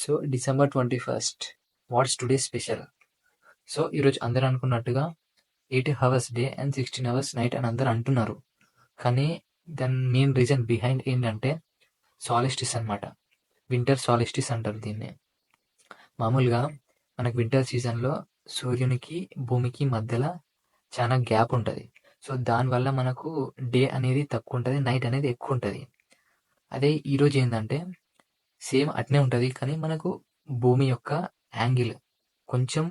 So December twenty first what's today special. So ఈరోజు అందరూ అనుకున్నట్టుగా eight hours day and sixteen hours night అని అందరు అంటున్నారు. కానీ దాని మెయిన్ రీజన్ బిహైండ్ ఏంటంటే సాలిస్టిస్ అనమాట వింటర్ సాలిస్టిస్ అంటారు దీన్ని. మామూలుగా మనకు వింటర్ సీజన్లో సూర్యునికి భూమికి మధ్యలో చాలా గ్యాప్ ఉంటుంది. సో దానివల్ల మనకు డే అనేది తక్కువ ఉంటుంది నైట్ అనేది ఎక్కువ ఉంటుంది. అదే ఈరోజు ఏంటంటే సేమ్ అట్నే ఉంటుంది. కానీ మనకు భూమి యొక్క యాంగిల్ కొంచెం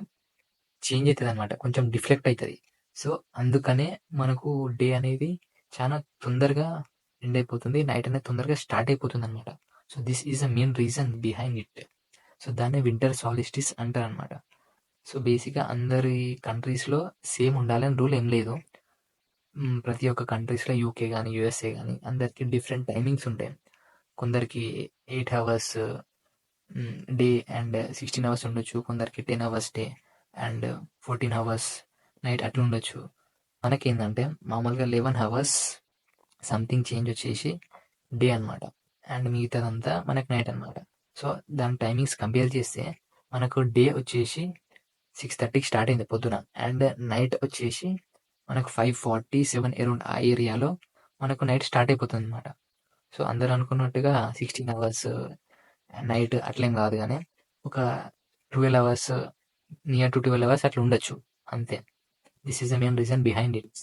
చేంజ్ అవుతుంది అనమాట కొంచెం డిఫ్లెక్ట్ అవుతుంది సో అందుకనే మనకు డే అనేది చాలా తొందరగా ఎండ్ అయిపోతుంది. నైట్ అనేది తొందరగా స్టార్ట్ అయిపోతుంది అనమాట so this is a main reason behind it. So దాన్ని వింటర్ సాలిస్టిస్ అంటారు అనమాట సో బేసిక్గా అందరి కంట్రీస్లో సేమ్ ఉండాలని రూల్ ఏం లేదు. ప్రతి ఒక్క కంట్రీస్లో యూకే కానీ యూఎస్ఏ కానీ అందరికీ డిఫరెంట్ టైమింగ్స్ ఉంటాయి. కొందరికి eight hours day and sixteen hours ఉండొచ్చు కొందరికి ten hours day and fourteen hours night అట్లా ఉండొచ్చు. మనకేంటంటే మామూలుగా లెవెన్ అవర్స్ సంథింగ్ చేంజ్ వచ్చేసి డే అన్నమాట. అండ్ మిగతాదంతా మనకి నైట్ అన్నమాట. సో దాని టైమింగ్స్ కంపేర్ చేస్తే మనకు డే వచ్చేసి సిక్స్ థర్టీకి స్టార్ట్ అయింది పొద్దున. అండ్ నైట్ వచ్చేసి మనకు ఫైవ్ ఫార్టీ సెవెన్ అరౌండ్ ఆ ఏరియాలో మనకు నైట్ స్టార్ట్ అయిపోతుంది అనమాట సో అందరూ అనుకున్నట్టుగా సిక్స్టీన్ అవర్స్ నైట్ అట్లేం కాదు కానీ ఒక twelve hours near to twelve hours అట్లా ఉండొచ్చు. అంతే. This is the main reason behind it